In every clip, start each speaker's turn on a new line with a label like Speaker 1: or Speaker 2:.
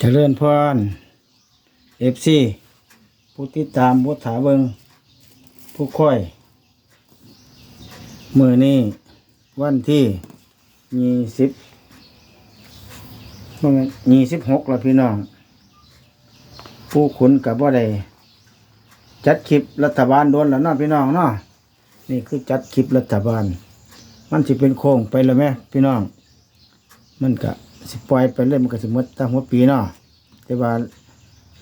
Speaker 1: เจริญพรเอฟซีผู้ติดตามผู้ถาเบิงผู้ค่อย มือนี้วันที่ยี่สิบยี่สิบหกแล้วพี่น้อง ผู้ขุนกับว่าใดจัดคลิปรัฐบาลโดนแล้วเนาะพี่น้องเนาะนี่คือจัดคลิปรัฐบาล มันสิเป็นโค้งไปแล้วไหมพี่น้อง มันก็ สิปล่อยไปเลยมันก็สิหมดตั้งหัวปีเนาะแต่ว่า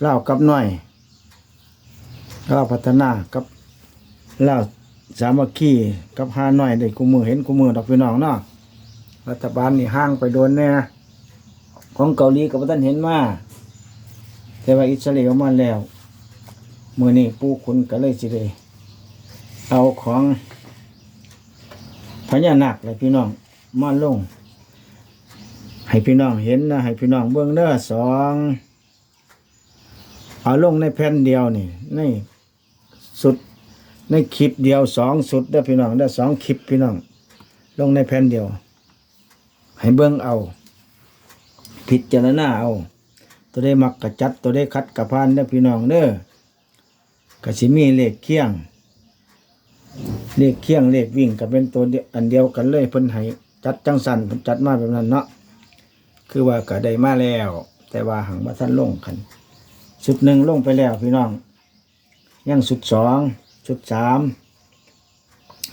Speaker 1: เล่ากับน้อยเล่าพัฒนากับเล่าสามัคคีกับหาน้อยได้กูมือเห็นกูมือดอกพี่น้องเนาะรัฐบาลนี่ห้างไปโดนแน่ของเกาหลีกับท่านเห็นมาแต่ว่าอิสราเอลมาแล้วมือนี้ปูคุณก็เลยสิได้เอาของพญานาคเลยพี่น้องมาลง ให้พี่น้องเห็นนะให้พี่น้องเบิ่งเด้อสองเอาลงในแผ่นเดียวนี่ในสุดในคลิปเดียวสองสุดเด้อพี่น้องเด้อสองคลิปพี่น้อง ลงในแผ่นเดียว ให้เบิ่งเอา พิจารณาเอา ตัวได้มักกระจัดตัวได้คัดกระพานเด้อพี่น้องเด้อกระสิมีเลขเคียง เลขเคียงเลขวิ่งก็เป็นตัวเดียวอันเดียวกันเลยเพิ่นให้จัดจังสันเพิ่นจัดมาแบบนั้นเนาะ คือว่าก็ได้มาแล้ว แต่ว่าหังมาท่านลงกันสุดหนึ่งลงไปแล้วพี่น้อง ยังสุดสองสุดสาม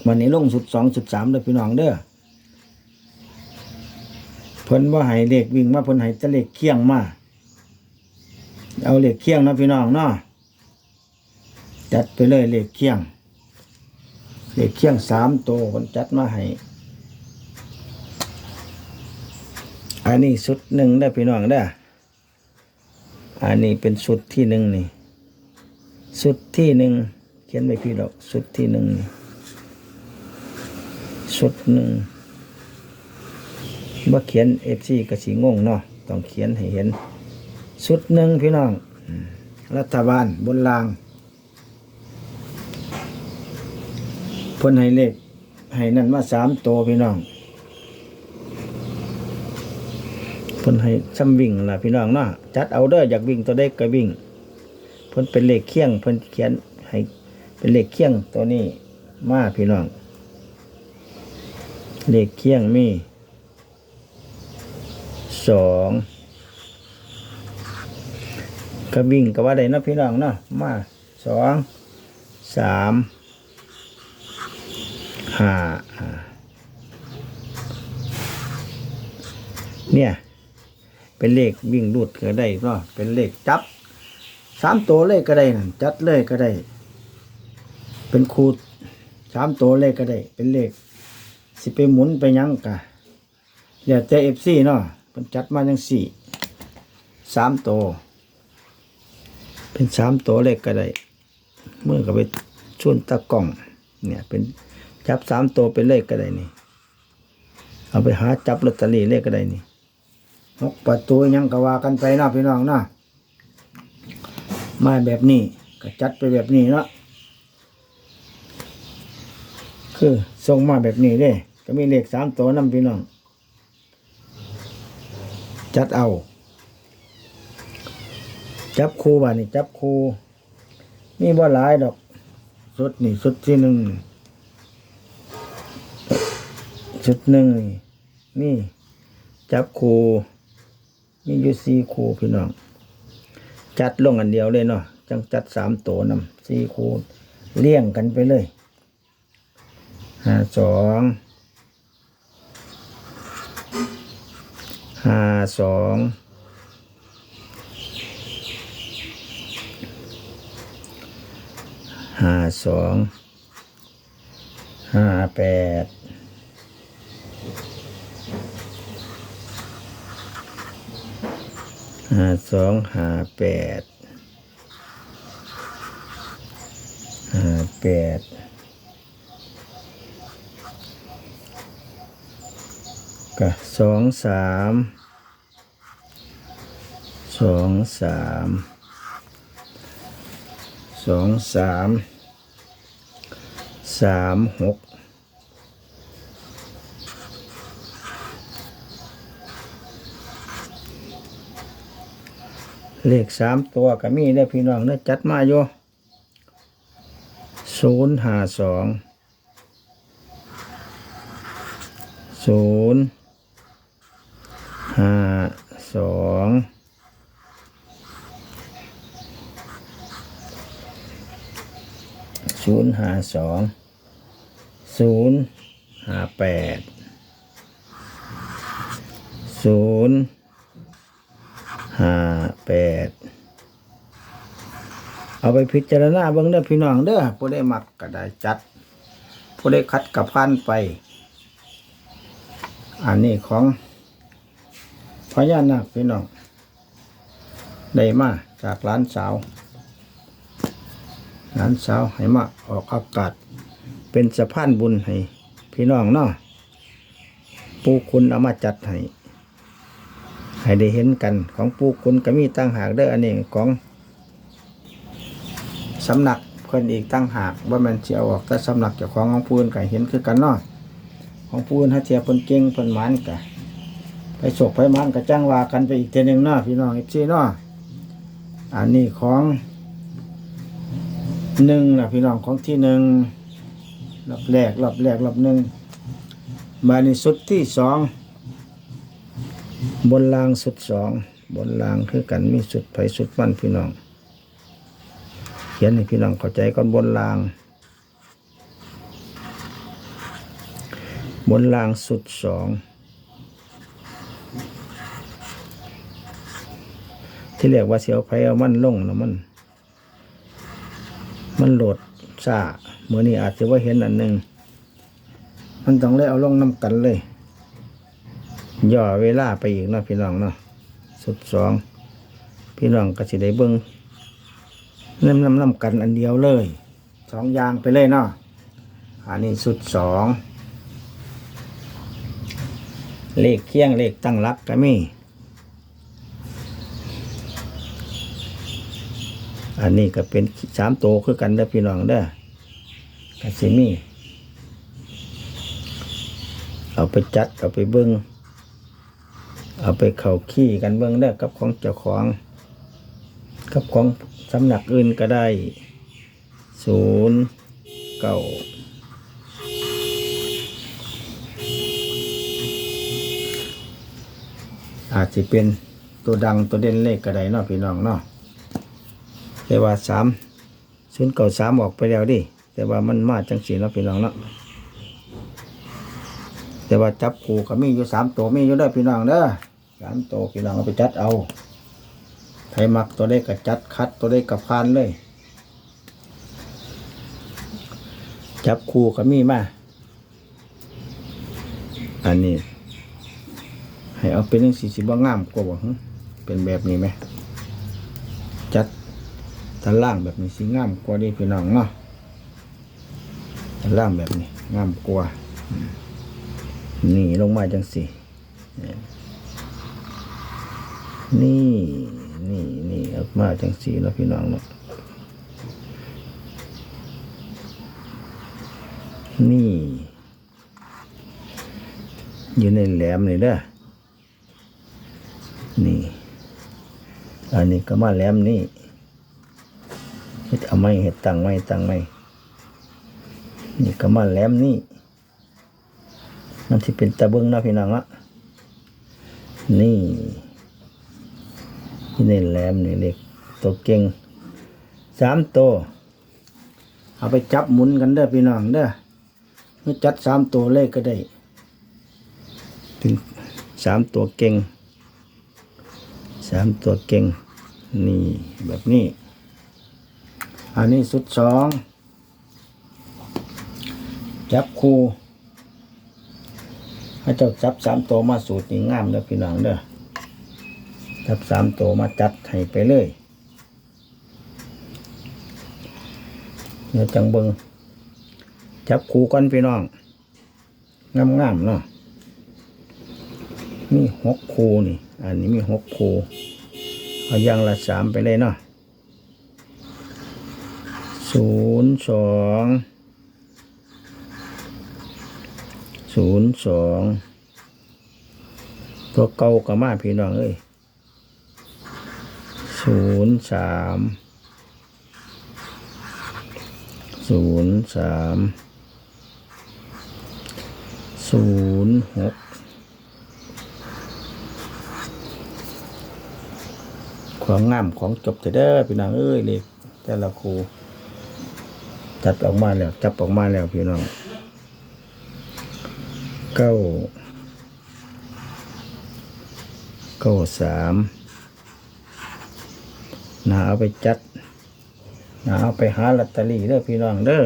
Speaker 1: วันนี้ลงสุดสองสุดสามเด้อพี่น้องเด้อเพิ่นว่าให้เลขวิ่งมาเพิ่นห้แตะเลขเคียงมาเอาเลขเคียงนะพี่น้องเนาะจัดไปเลยเลขเคียงเลขเคียงสามตัวเพิ่นจัดมาให้ อันนี้สุดหนึ่งได้พี่น้องได้อันนี้เป็นสุดที่หนึ่งนี่สุดที่หนึ่งเขียนไม่พี่ดอกสุดที่หนึ่งนี่สุดหนึ่งว่าเขียนเอฟซีกระสีงงเนาะต้องเขียนให้เห็นสุดหนึ่งพี่น้อง รัฐบาลบนรางพ่นให้เลขให้นั่นมาสามตัวพี่น้อง เพิ่นให้ซ้ำวิ่งล่ะพี่น้องเนาะจัดเอาเด้ออยากวิ่งตัวเด็กก็วิ่งเพิ่นเป็นเลขเคียงเพิ่นเขียนให้เป็นเลขเคียงตัวนี้มาพี่น้อง เลขเคียงมีสองก็วิ่งก็ว่าได้เนาะพี่น้องเนาะมาสองสามห้าเนี่ย เป็นเลขวิ่งรูดก็ได้เนาะเป็นเลขจับสามตัวเลขก็ได้นั่นจัดเลยก็ได้ เป็นคูดสามตัวเลขก็ได้ เป็นเลข สิไปหมุนไปยังกะเดี๋ยวแต่เอฟซีเนาะเป็นจัดมาจังสี่สามตัวเป็นสามตัวเลขก็ได้เมื่อก็ไปชวนตะกล่อง เนี่ย เป็นจับสามตัวเป็นเลขก็ได้นี่ เอาไปหาจับลอตเตอรี่เลขก็ได้นี่ หกประตูยังก็ว่ากันไปนาะพี่น้องนาะมาแบบนี้ก็จัดไปแบบนี้เนาะคือส่งมาแบบนี้เด้ ก็มีเลขสามตัวนำพี่น้อง จัดเอา จับคูบ้านี่จับคูนี่บ่หลายดอกสุดนี่สุดที่หนึ่งสุดหนึ่งนี่นี่จับคู มีอยู่สี่คู่พี่น้อง จัดลงอันเดียวเลยเนาะจังจัดสามตัวนำสี่คู่เลี่ยงกันไปเลยห้าสองห้าสองห้าสองห้าแปด ห้าสองห้าแปดห้าแปดก็สองสามสองสามสองสามสามหก เลขสามตัวก็มีได้พี่น้องเด้จัดมาอยู่ศูนย์ห้าสองศูนย์ห้าสองศูนย์ห้าสองศูนย์ห้าแปดศูนย์ ห้าแปดเอาไปพิจารณาเบิ่งเด้อพี่น้องเด้อผู้ได้มักก็ได้จัด ผู้ได้คัดกับพันไป อันนี้ของพญานาคพี่น้องได้มาจากร้านสาวร้านสาวให้มาออกอากาศ เป็นสะพานบุญให้พี่น้องเนาะปูคุณเอามาจัดให้ ให้ได้เห็นกันของปูคุณก็มีตั้งหากเด้ออันนี้ของสำนักเพิ่นอีกตั้งหากว่ามันเสิเออกแต่สำนักเจ้าของของปูนก็เห็นคือกันเนาะของปูนถ้าเทียเพิ่นเก่งเพิ่นหมานก็ไปโศกไปหมานก็จ้างว่ากันไปอีกเทอหนึงเนาะพี่น้องอีกทีเนาะอันนี้ของหนึ่งนะพี่น้องของที่หนึ่งรอบแรกรอบแรกรอบหนึ่งมาในสุดที่สอง บนรางสุดสอง บนรางคือกันมีสุดไผสุดมันพี่น้อง เขียนให้พี่น้องเข้าใจก่อนบนราง บนรางสุดสอง ที่เรียกว่าเสียวไผเอามันลงนะมัน มันโหลดซาเมื่อนี้อาจจะว่าเห็นอันหนึ่งมันต้องเลยเอาลงน้ำกันเลย ย่อเวลาไปอีกเนาะพี่น้องเนาะสุดสองพี่น้องก็สิได้เบิ้งน้ำน้ำน้ำกันอันเดียวเลยสองยางไปเลยเนาะอันนี้สุดสองเลขเคียงเลขตั้งรักก็มีอันนี้ก็เป็นสามโตคือกันเด้อพี่น้องเด้อกสิมีเอาไปจัดเอาไปเบิ้ง เอาไปเข่าขี้กันเบื้องแรกกับของเจ้าของ กับของสำนักอื่นก็ได้ศูนย์เก้าอาจจะเป็นตัวดังตัวเด่นเลขก็ได้เนาะพี่น้องเนาะแต่ว่าสามศูนย์เก้าสามออกไปแล้วดิแต่ว่ามันมาจังสีเนาะพี่น้องเนาะแต่ว่าจับคู่ก็มีอยู่สามตัวมีอยู่เด้พี่น้องเด้อามตัวพี่น้องเอาไปจัดเอาไทยมักตัวได้ก็จัดคัดตัวได้กับพานเลย จับคู่ก็มีมาอันนี้ ให้เอาเป็นเรื่องสีสิบว่างามกว่าบ่เป็นแบบนี้ไหมจัดตารางแบบนี้สีงามกว่าเดีพี่น้องเนาะตารางแบบนี้งามกว่านี่ลงมาจังสิ นี่นี่นี่ออกมาจังสีแล้วพี่น้องเนาะนี่ อยู่ในแหลมนี่เด้อนี่ อันนี้ก็มาแหลมนี่เฮ็ดเอาไม้เฮ็ดตังไม้ตังไม้นี่ก็มาแหลมนี่มันที่เป็นตะเบิงนาะพี่น้องอะนี่ ที่นี่แหลมนี่เล็กตัวเก่งสามตัวเอาไปจับหมุนกันเด้อพี่น้องเด้อเมื่อจัดสามตัวเลขก็ได้ถึงสามตัวเก่งสามตัวเก่งนี่แบบนี้ อันนี้สุดสองจับคู่ให้เจ้าจับสามตัวมาสูตรนี่งามเด้อพี่น้องเด้อ จับสามตัวมาจัดให้ไปเลยเดี๋ยวจังเบิงจับคู่กันพี่น้องงามงามๆเนาะมีหกคู่นี่ อันนี้มีหกคู่เอาอย่างละสามไปเลยเนาะศูนย์สองศูนย์สองตัวเก่ากับมาพี่น้องเอ้ย ศูนย์สามศูนย์สามศูนย์หกความงามของจบเถอะเด้อพี่น้องเอ้ยเลยแต่ละครูจัดออกมาแล้ว จับออกมาแล้วพี่น้องเก้าเก้าสาม นาเอาไปจัดนาเอาไปหาลอตเตอรี่เด้อพี่น้องเด้อ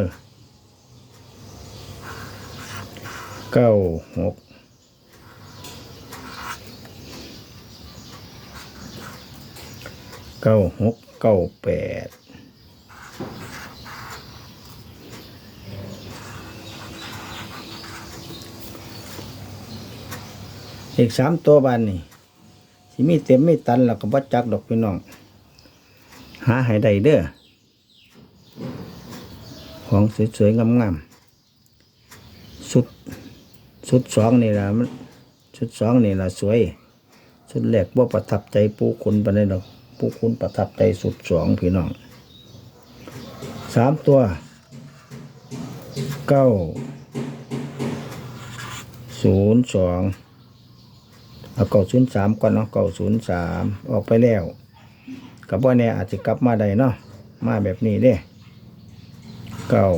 Speaker 1: เก้าหกเก้าหกเก้าแปดอีกสามตัวบานนี่สิมีเต็มไม่ตันแล้วก็บัดจักดอกพี่น้อง หาให้ได้เด้อของสวยๆงามๆสุดสุดสองนี่ละมันสุดสองนี่ละสวยสุดแรกว่าประทับใจปูคุณปานใดดอกปูคุณประทับใจสุดสองพี่น้องสามตัวเก้าศูนย์สองเอาเก้าศูนย์สามก่อนเนาะเก้าศูนย์สามออกไปแล้ว กับว่าเนี่ยอาจจะกลับมาได้เนาะมาแบบนี้เด้เก้า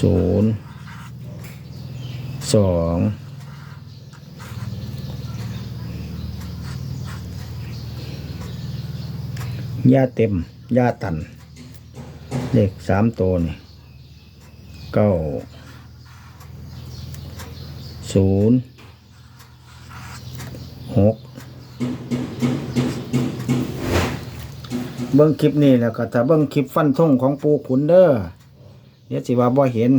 Speaker 1: ศูนย์สองยาเต็มยาตัน เลขสามตัวนี่เก้าศูนย์หก เบิ้งคลิปนี้แล้วก็ถ้าเบิ้งคลิปฟันท่งของปูขุนเด้อเดี๋ยวสิว่าบ่เห็น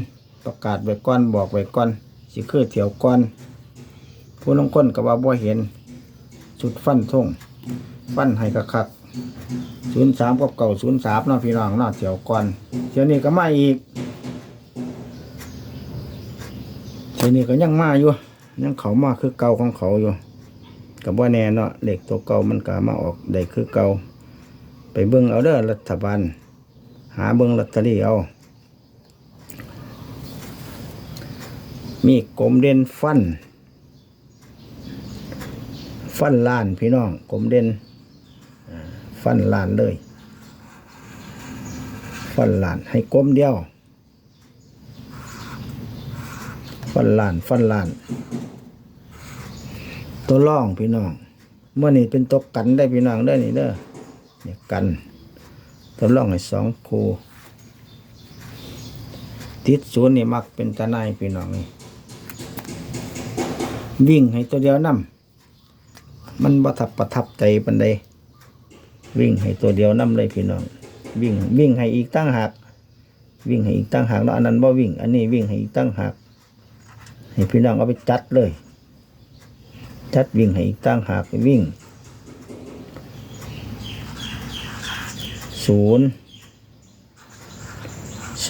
Speaker 1: ประกาศไว้ก่อนบอกไว้ก่อนสิคือเถียวก่อนผู้ลางคนก็ว่าบ่เห็นจุดฟันท่งฟันให้กระคักศูนย์สามกับเก่าศูนย์สามเนาะพี่น้องเนาะเถียวก่อนเที่ยวนี้ก็มาอีกเที่ยวนี้ก็ยังมาอยู่ยังเขามาคือเก่าของเขาอยู่ กับว่าแน่เนาะเหล็กตัวเก่ามันก็มาออกได้คือเก่าไปเบิ่งเอาเด้อรัฐบาล หาเบิ่งลอตเตอรี่เอา มีกลมเด่นฟัน ฟันล้านพี่น้องกลมเด่นฟันล้านเลย ฟันล้านให้กลมเดียว ฟันล้านฟันล้าน ตัวร่องพี่น้องเมื่อนี้เป็นตัวกันได้พี่น้องได้นี่เด้อเนี่ยกัน ตัวล่องให้สองคูติดศูนย์นี่มักเป็นตาหนาพี่น้องนี่วิ่งให้ตัวเดียวนํมันประทับประทับใจปันใดวิ่งให้ตัวเดียวนํเลยพี่น้อง วิ่งวิ่งให้อีกตั้งหากวิ่งให้อีกตั้งหากแล้วอันนั้นบ่วิ่ง อันนี้วิ่งให้อีกตั้งหากให้พี่น้องเอาไปจัดเลย จัดวิ่งให้ตั้งหากวิ่งศูนย์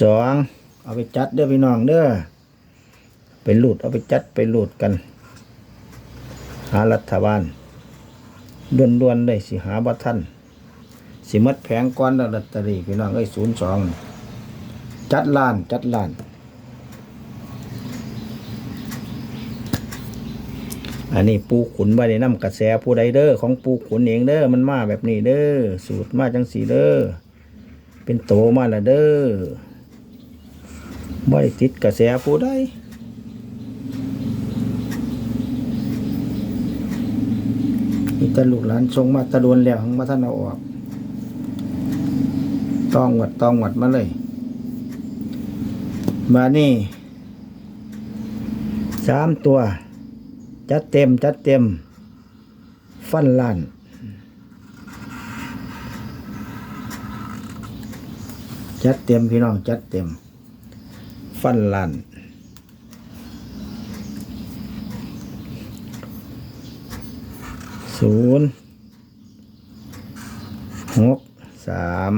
Speaker 1: สองเอาไปจัดเด้อพี่น้องเด้อไปหลุดเอาไปจัดไปหลุดกัน หารัฐบาลด่วนด่วนๆเลยสิหาบัทันสิมัดแผงก้อนแล้วลอตเตอรี่พี่น้องเอ้ศูนย์สองจัดล้านจัดล้าน อันนี้ปูขุนบ่ได้นำกระแสผู้ใดเด้อของปูขุนเองเด้อมันมาแบบนี้เด้อสูตรมาจังสีเด้อเป็นโตมาละเด้อบ่ได้ติดกระแสผู้ใดมีแตลูกหลานทรงมาตะโดนแล้วหังมาท่านเอาออกต้องหวัดต้องหวัดมาเลย มานี่สามตัว จัดเต็มจัดเต็ม ฟันล้านจัดเต็มพี่น้องจัดเต็ม ฟันล้านศูนย์หกสาม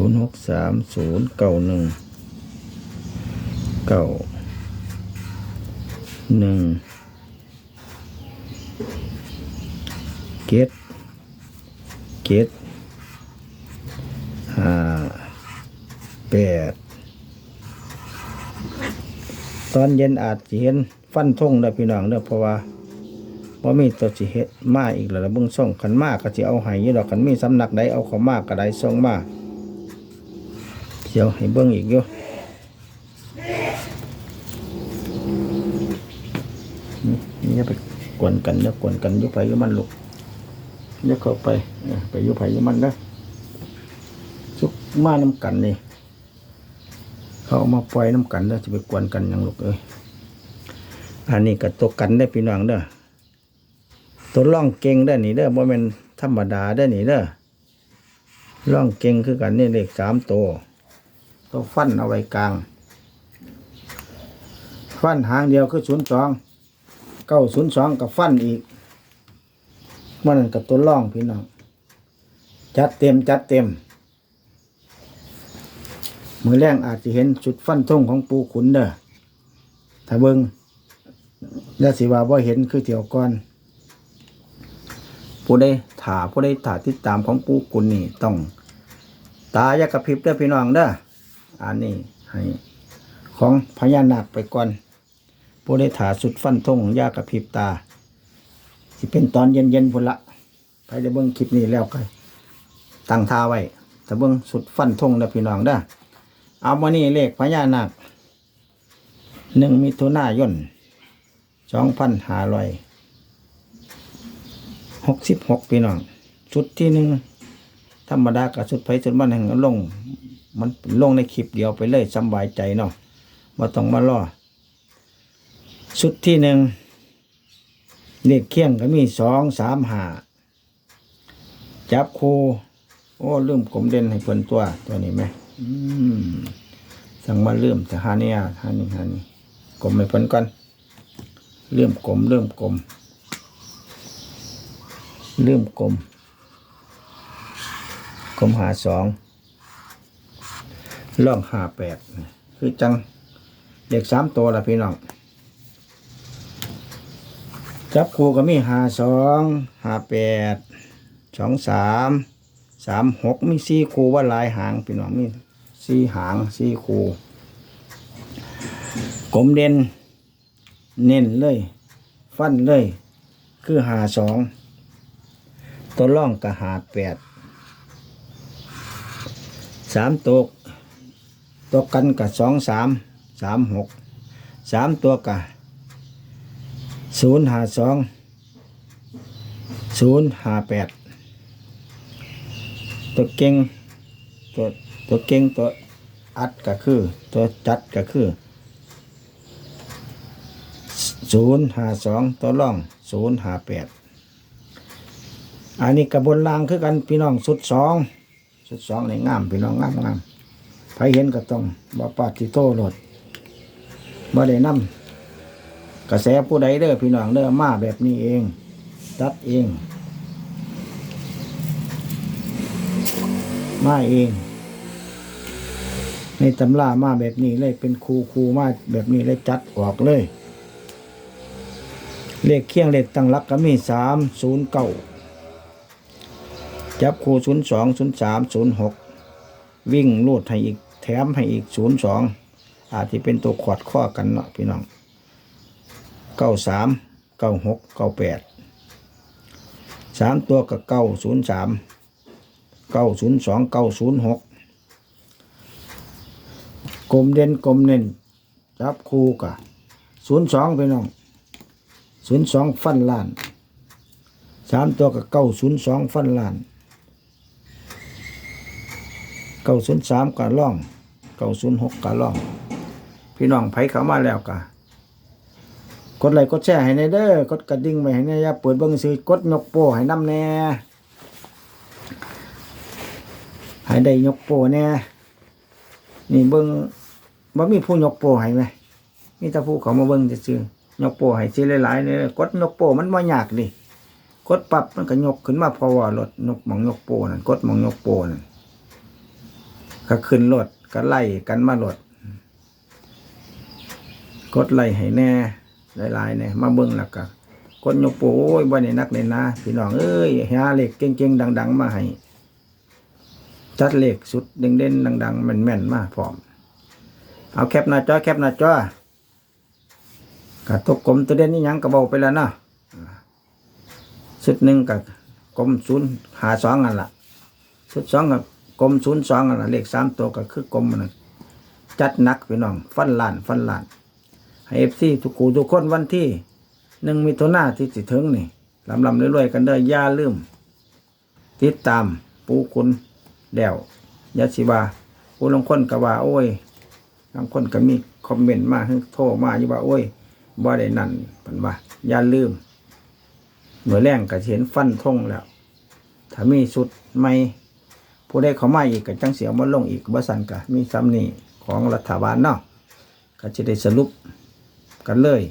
Speaker 1: ศูนย์หกสามศูนย์เก้าหนึ่งเก้าหนึ่งเกตเกตห้าแปดตอนเย็นอาจจะเห็นฟันทงได้พี่น้องเด้อเพราะว่าว่ามีตัวสิเฮ็ดมาอีกแล้วล่ะเบิ่งส่งขันมากก็สิเอาให้ยู่ดอกขันมีสำนักใดเอาเขามากก็ได้ส่งมา ดี๋ยวให้เบิ่งอีกอยู่นี่อย่าไปกวนกันอย่ากวนกันยุไปยุมันลูกย่าเข้าไปไปยุไปยุมันนะสุกมาน้ำกันนี่เขาเอามาปล่อยน้ำกันเด้อจะไปกวนกันยังลูกเอ้ยอันนี้ก็ตัวกันได้พี่น้องเด้อตัวล่องเก่งได้อนี่เด้อบ่แม่นธรรมดาได้อนี่เด้อล่องเก่งคือกันนี่เลขสามตัว ตัวฟันเอาไว้กลาง ฟันหางเดียวคือศูนย์สองเก้าศูนย์สองกับฟันอีกมันกับตัวล่องพี่น้องจัดเต็มจัดเต็ม มือแรงอาจจะเห็นจุดฟันทงของปูขุนเด้อถ้าเบิงยาสิว่าว่าเห็นคือเที่ยวก่อนผู้ใดถ่าผู้ใดถ่าติดตามของปูขุนนี่ต้องตายากระพริบเด้อพี่น้องเด้อ อันนี้ให้ของพญานาคไปก่อนผู้ได้ถาสุดฟันทงยากกับพริบตาสิเป็นตอนเย็นๆพุ่นละไปได้เบิ้งคลิปนี้แล้วก็ตั้งท่าไว้แต่เบิ้งสุดฟันทงนะพี่น้องเด้อเอามานี่เลขพญานาคหนึ่งมิถุนายนสองพันหาร้อยหกสิบหกพี่น้องชุดที่หนึ่งธรรมดากับชุดไผ่ชุดมันแห่งลง มันลงในคลิปเดียวไปเลยสบายใจเนาะมาต้องมาล่อชุดที่หนึ่งเลขเคียงก็มีสองสามหาจับคูโอ้ลืมกลมเด่นให้เพิ่นตัวตัวนี้ไหมอืมสั่งมาเริ่มแต่หานี่ยหานี่หานี่กลมให้เพิ่นก่อนเริ่มกลมเริ่มกลมเริ่มกลมกลมหาสอง ล่องห้าแปดคือจังเด็กสามตัวละพี่น้องจับคู่ก็มีหาสองห้าแปดสองสามสามหกมีสี่คู่ว่าลายหางพี่น้องมีสี่หางสี่คู่กลมเด่นเน้นเลย ฟันเลย คือหาสองตัวล่องกับหาแปดสามตัว ตัวกันกับสองสามสามหกสามตัวกับศูนย์ห้าสองศูนย์ห้าแปดตัวเก่งตัวตัวเก่งตัวอัดก็คือ ตัวจัดก็คือศูนย์ห้าสองตัวล่องศูนย์ห้าแปดอันนี้กระบวนล่างคือกันพี่น้องสุดสองสุดสองในงามพี่น้องงามงาม ใครเห็นก็ต้องบาปาติโต้รถบ่ได้นำกระแสผู้ใดเด้อพี่น้องเด้อมาแบบนี้เอง ตัดเอง มาเอง ในตำรามาแบบนี้เลยเป็นครูครูมาแบบนี้เลยจัดออกเลย เลขเคียงเลขตั้งหลักก็มีสามศูนย์เก้าจับครูศูนย์สองศูนย์สามศูนย์หกวิ่งลูดให้อีก แถมให้อีกศูนย์สองอาจจะเป็นตัวขวดข้อกันเนาะพี่น้องเก้าสามเก้าหกเก้าแปดสามตัวกับเก้าศูนย์สามเก้าศูนย์สองเก้าศูนย์หกกลมเด่นกลมเน่นจับคู่กับศูนย์สองไปน้องศูนย์สองฟันล้านสามตัวกับเก้าศูนย์สองฟันล้านเก้าศูนย์สามกับล่อง เก้าศูนย์หกกับล่อง พี่น้องไผเข้ามาแล้วกะกดไลค์กดแชร์ให้ในเด้อกดกระดิ่งไว้ให้ในอย่าเปิดเบิ่งซื้อกดยกโป้ให้น้ำแน่ให้ได้ยกโป้แน่นี่เบิ่งบ่มีผู้ยกโป้ให้ไหมมีแต่ผู้เขามาเบิ่งจะซื่อยกโป้ให้สิหลายๆเนี่ยกดยกโป้มันบ่ยากดิกดปรับมันก็ยกขึ้นมาพราะว่ารถยกมองยกโป้นั่นกดมองยกโป้นั่นก็ขึ้นรถ ก็ไล่กันมารถกดไล่ให้แน่หลายๆเนี่ยมาเบิ่งแล้วก็คนยกโปโอ้ยบ่ได้นักเลยนะพี่น้องเอ้ยหาเลขเก่งๆดัง ๆ มาให้จัดเหลขสุดเด่นๆดังๆแม่นๆมาพร้อม เอาแคปหน้าจอแคปหน้าจอกระทบกลมตัวเด่นนี่ยังกระเบาไปแล้วนะอ่าชุดหนึ่งกับกลมศูนย์หาสองอันละชุดสองกับ กลมศูนย์สองอันละเลขสามตัวก็คือกลมมันะจัดนักพี่น้อง ฟันล้าน ฟันล้านให้เอฟซีทุกคูทุกคนวันที่หนึ่งมิถุนาที่สิถึงนี่ลำลำรวยๆกันเด้อย่าลืม ติดตามปูคุณเดี่ยวยาสิวาปูลงคนก็ว่า โอ้ยบางคนก็มีคอมเมนต์มาโทรมาอยู่ว่า โอ้ยบ่ได้นั่นเพิ่นว่าอย่าลืมหน่วยแรงก็สิเห็นฟันทงแล้ว ถ้ามีสุดใหม่ ผู้ใดเขามาอีกก็จังเสียวมาลงอีกบ่สันก็มีซ้ำนี่ของรัฐบาลเนาะก็จะได้สรุปกันเลย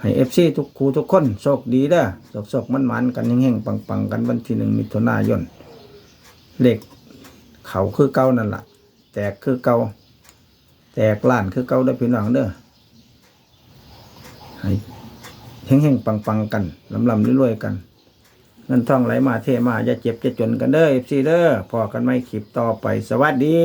Speaker 1: ให้เอฟซีทุกครูทุกคนโชคดีเด้อโชคโชคมันมันกันแห่งๆปังๆ กันวันที่หนึ่งมิถุนายนเหลขเขาคือเก่านั่นล่ะ แตกคือเก่าแตกล้านคือเก่าเด้พี่น้องเด้อให้แห่งๆปังๆกันลำลำรวยๆกัน เงินทองไหลมาเทมาอย่าเจ็บจะจนกันเด้อเอฟซีเด้อพอกันไม่คลิปต่อไปสวัสดี